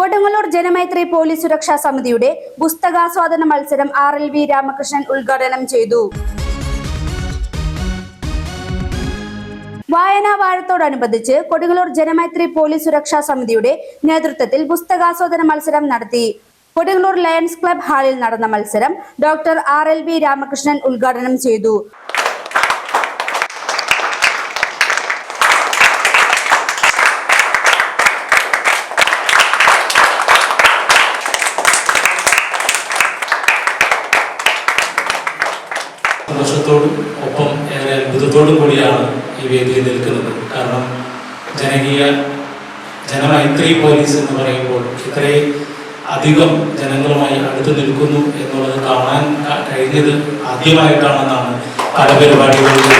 Kodungallur Janamaithri police സുരക്ഷാ സമിതിയുടെ പുസ്തകാസ്വാദന മത്സരം ആർ എൽ വി രാമകൃഷ്ണൻ ഉദ്ഘാടനം ചെയ്തു. വായനാ വാരത്തോടനുബന്ധിച്ച് കൊടുങ്ങല്ലൂർ ജനമൈത്രി പോലീസ് സുരക്ഷാ സമിതിയുടെ നേതൃത്വത്തിൽ പുസ്തകാസ്വാദന മത്സരം നടത്തി. കൊടുങ്ങല്ലൂർ ലയൺസ് ക്ലബ് ഹാളിൽ നടന്ന മത്സരം doctor R L V Ramakrishnan ഉദ്ഘാടനം ചെയ്തു. ഈ വേദിയിൽ നിൽക്കുന്നത്. കാരണം ജനകീയ ജനമൈത്രി പോലീസ് എന്ന് പറയുമ്പോൾ ഇത്രയും അധികം ജനങ്ങളുമായി അടുത്ത് നിൽക്കുന്നു എന്നുള്ളത് കാണാൻ കഴിഞ്ഞത് ആദ്യമായിട്ടാണെന്നാണ് പല പരിപാടികളിലും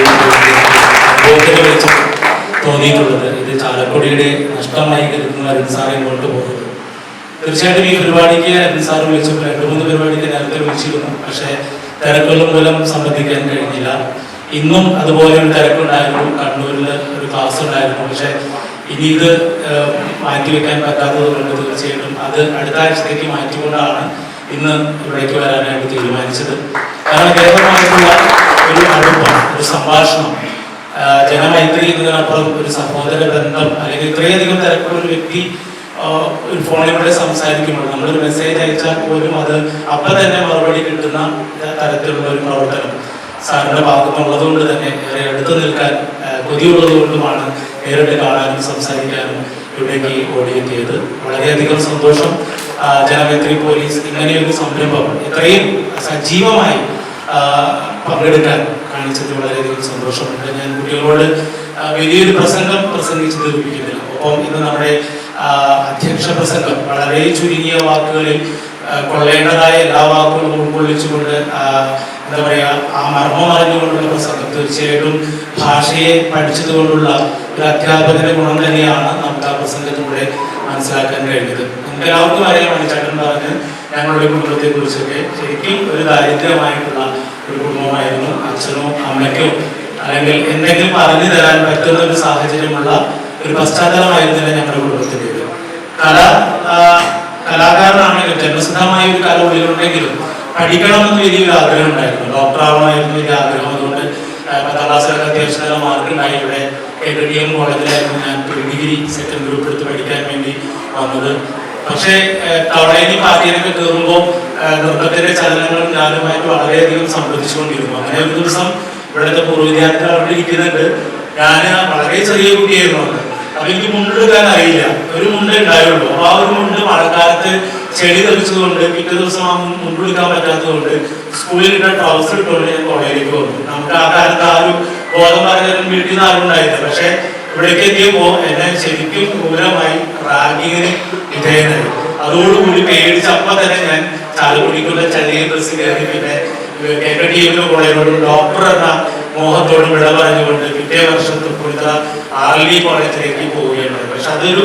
തോന്നിയിട്ടുള്ളത്. ഇത് ചാലക്കുടിയുടെ നഷ്ടമായി കരുതുന്ന അരുൺസാറെ മുന്നോട്ട് പോകുന്നത് തീർച്ചയായിട്ടും ഈ പരിപാടിക്ക് സാർ വിളിച്ചപ്പോൾ രണ്ട് മൂന്ന് പരിപാടിക്ക് നേരത്തെ വിളിച്ചിരുന്നു. പക്ഷേ തിരക്കുകൾ മൂലം സംബന്ധിക്കാൻ കഴിഞ്ഞില്ല. ഇന്നും അതുപോലെ ഒരു തിരക്കുണ്ടായിരുന്നു. കണ്ണൂരിൽ ഒരു ക്ലാസ് ഉണ്ടായിരുന്നു. പക്ഷേ ഇനി ഇത് മാറ്റിവെക്കാൻ പറ്റാത്തത് കൊണ്ട് തീർച്ചയായിട്ടും അത് അടുത്ത ആഴ്ചത്തേക്ക് മാറ്റിക്കൊണ്ടാണ് ഇന്ന് ഇവിടേക്ക് വരാനായിട്ട് തീരുമാനിച്ചത്. കാരണം കേരളമായിട്ടുള്ള ഒരു അടുപ്പം ഒരു സംഭാഷണം ജനമൈത്രി എന്നതിനപ്പുറം ഒരു സഹോദര ബന്ധം അല്ലെങ്കിൽ ഇത്രയധികം തിരക്കുള്ള ഒരു വ്യക്തി ഒരു ഫോണിലൂടെ സംസാരിക്കുമ്പോൾ നമ്മളൊരു മെസ്സേജ് അയച്ചാൽ പോലും അത് അപ്പം തന്നെ മറുപടി കിട്ടുന്ന തരത്തിലുള്ള ഒരു പ്രവർത്തനം. സാറിന്റെ ഭാഗത്തുള്ളത് കൊണ്ട് തന്നെ ഏറെ അടുത്ത് നിൽക്കാൻ കൊതിയുള്ളത് കൊണ്ടുമാണ് നേരിട്ട് കാണാനും സംസാരിക്കാനും ഇവിടേക്ക് ഓടിയെത്തിയത്. വളരെയധികം സന്തോഷം. ജനമേത്രി പോലീസ് ഇങ്ങനെയൊരു സംരംഭം ഇത്രയും സജീവമായി പങ്കെടുക്കാൻ കാണിച്ചത് വളരെയധികം സന്തോഷമുണ്ട്. ഞാൻ കുട്ടികളോട് വലിയൊരു പ്രസംഗം പ്രസംഗിച്ച് തീർപ്പിക്കുന്നില്ല ഒപ്പം ഇന്ന് നമ്മുടെ അധ്യക്ഷ പ്രസംഗം വളരെ ചുരുങ്ങിയ വാക്കുകളിൽ കൊള്ളേണ്ടതായ എല്ലാ വാക്കുകളും ഉൾക്കൊള്ളിച്ചുകൊണ്ട് എന്താ പറയുക ആ മർമ്മം അറിഞ്ഞുകൊണ്ടുള്ള പ്രസംഗം. തീർച്ചയായിട്ടും ഭാഷയെ പഠിച്ചതുകൊണ്ടുള്ള ഒരു അധ്യാപകന്റെ ഗുണം തന്നെയാണ് നമുക്ക് ആ പ്രസംഗത്തിലൂടെ മനസ്സിലാക്കാൻ കഴിഞ്ഞത്. നമുക്ക് എല്ലാവർക്കും അറിയാമാണ് പറഞ്ഞ് ഞങ്ങളുടെ കുടുംബത്തെ കുറിച്ചൊക്കെ ശരിക്കും ഒരു ദാരിദ്ര്യമായിട്ടുള്ള ഒരു കുടുംബമായിരുന്നു. അച്ഛനോ അമ്മയ്ക്കോ അല്ലെങ്കിൽ എന്തെങ്കിലും പറഞ്ഞു തരാൻ പറ്റുന്ന ഒരു സാഹചര്യമുള്ള ഒരു പശ്ചാത്തലമായിരുന്നില്ല ഞങ്ങളുടെ കുടുംബത്തിന്റെ കല കലാകാരനാണെങ്കിലും ജന്മസിദ്ധമായ ഒരു കല ഉള്ളിലുണ്ടെങ്കിലും പഠിക്കണമെന്ന് വലിയൊരു ആഗ്രഹം ഉണ്ടായിരുന്നു. ഡോക്ടർ ആവണമായിരുന്നു വലിയ ആഗ്രഹം അതുകൊണ്ട് പത്താം അത്യാവശ്യം നല്ല മാർക്ക് ഉണ്ടായി. ഇവിടെ എം കോളേജിലായിരുന്നു ഞാൻ പ്രീ ഡിഗ്രി സെക്കൻഡ് ഗ്രൂപ്പ് എടുത്ത് പഠിക്കാൻ വേണ്ടി വന്നത്. പക്ഷേ തവളേനി പാർട്ടിയിലൊക്കെ കയറുമ്പോൾ നൃത്തത്തിന്റെ ചലനങ്ങൾ ഞാനുമായിട്ട് വളരെയധികം സംബന്ധിച്ചുകൊണ്ടിരുന്നു. അങ്ങനെ ഒരു ദിവസം ഇവിടുത്തെ പൂർവ വിദ്യാർത്ഥികൾ അവിടെ ഇരിക്കുന്നുണ്ട്. ഞാൻ വളരെ ചെറിയ കുട്ടിയായിരുന്നു മുണ്ടെടുക്കാൻ അറിയില്ല. ഒരു മുണ്ട് ഉണ്ടായുള്ളൂ. അപ്പൊ ആ ഒരു മുണ്ട് മഴക്കാലത്ത് ചെടി തെളിച്ചതുകൊണ്ട് പിറ്റേ ദിവസം ആ മുണ്ടെടുക്കാൻ പറ്റാത്തതുകൊണ്ട് സ്കൂളിൽ ഇട്ട ട്രൗസർ ഇട്ടുകൊണ്ട് ഞാൻ കോളേജിലേക്ക് വന്നു. നമുക്ക് ആ കാലത്ത് ആ ഒരു ബോധം പറഞ്ഞാലും വീട്ടിൽ നിന്ന് ആരും ഉണ്ടായില്ല. പക്ഷെ ഇവിടേക്ക് എത്തിയപ്പോ എന്നെ ശരിക്കും ക്രൂരമായി റാഗിങ്ങിന് വിധേയനായി. അതോടുകൂടി പേടിച്ച് അപ്പൊ തന്നെ ഞാൻ ചാലക്കുടിക്കുള്ള ചെറിയ ഡ്രസ് കയറി പിന്നെ കേരളീയ കോളേജിനോടും ഡോക്ടർ എന്ന മോഹത്തോടും വിട പറഞ്ഞുകൊണ്ട് പിറ്റേ വർഷത്തെ പുഴുത്ത ആർ എൽ കോളേജിലേക്ക് പോവുകയാണ്. പക്ഷെ അതൊരു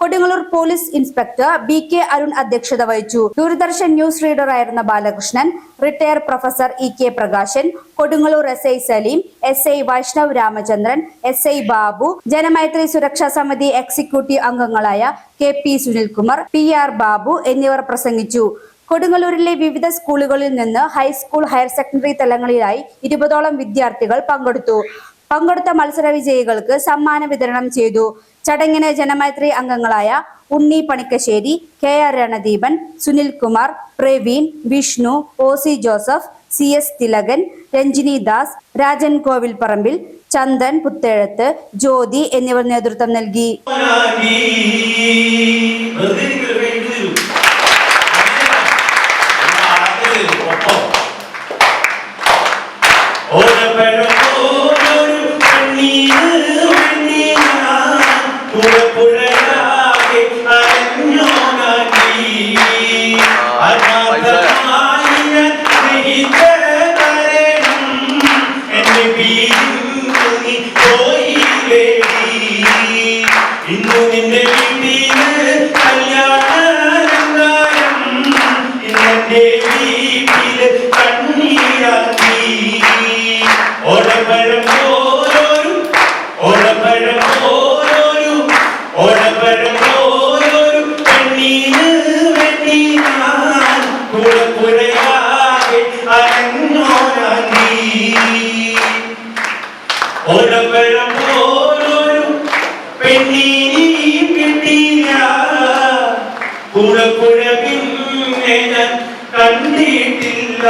Kodungallur police inspector B K Arun അധ്യക്ഷത വഹിച്ചു. ദൂരദർശൻ ന്യൂസ് റീഡർ ആയിരുന്ന Balakrishnan retire professor E K Prakashan Kodungallur S I Saleem S I Vaishnav Ramachandran S I Babu Janamaithri സുരക്ഷാ സമിതി എക്സിക്യൂട്ടീവ് അംഗങ്ങളായ K P Sunilkumar P R Babu എന്നിവർ പ്രസംഗിച്ചു. കൊടുങ്ങല്ലൂരിലെ വിവിധ സ്കൂളുകളിൽ നിന്ന് ഹൈസ്കൂൾ ഹയർ സെക്കൻഡറി തലങ്ങളിലായി ഇരുപതോളം വിദ്യാർത്ഥികൾ പങ്കെടുത്തു. പങ്കെടുത്ത മത്സര വിജയികൾക്ക് സമ്മാന വിതരണം ചെയ്തു. ചടങ്ങിന് ജനമൈത്രി അംഗങ്ങളായ Unni Panikkassery K R Ranadeepan Sunil Kumar Praveen Vishnu O C Joseph C S Thilakan Ranjini Das Rajan Kovil Parambil Chandan Puthezhath Jyothi എന്നിവർ നേതൃത്വം നൽകി. നിന്റെ വീട്ടിൽ കല്യാണാരന്താരം നിന്റെ വീട്ടിൽ വെട്ടി പെണ്ണീ കണ്ടിട്ടില്ല